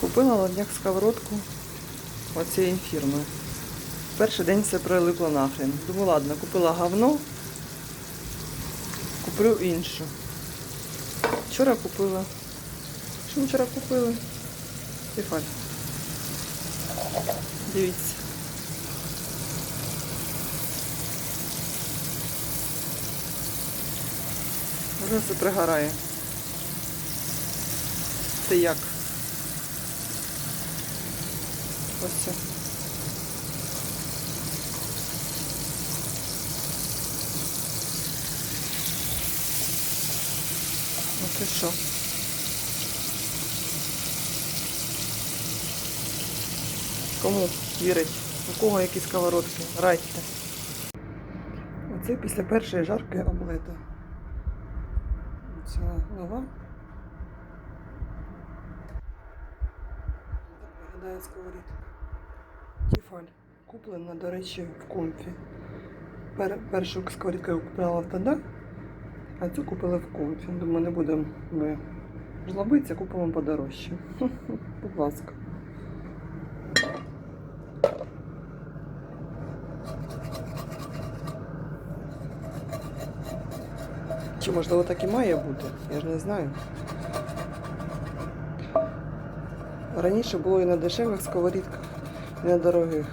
Купила ладняк сковородку оцієї фірми. Перший день все прилипло нахрен. Думаю, ладно, купила говно, куплю іншу. Вчора купила. Що ми вчора купили? Тефаль. Дивіться. Вже все пригорає. Це як? Ось це. Ось і що. Кому вірить? У кого які сковородки? Радьте. Оце після першої жарки омлета. Ця нова. Виглядає сковорідка. Тіфаль. Куплена, до речі, в комфі. Пер, першу сковорідку я купила в Тада, а цю купили в комфі. Думаю, не будемо ми жлобитися, купимо подорожче. Будь ласка. Чи можливо так і має бути? Я ж не знаю. Раніше було і на дешевих сковорідках, і на дорогих.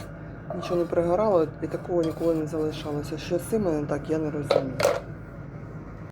Нічого не пригорало і такого ніколи не залишалося. Що з цим не так, я не розумію.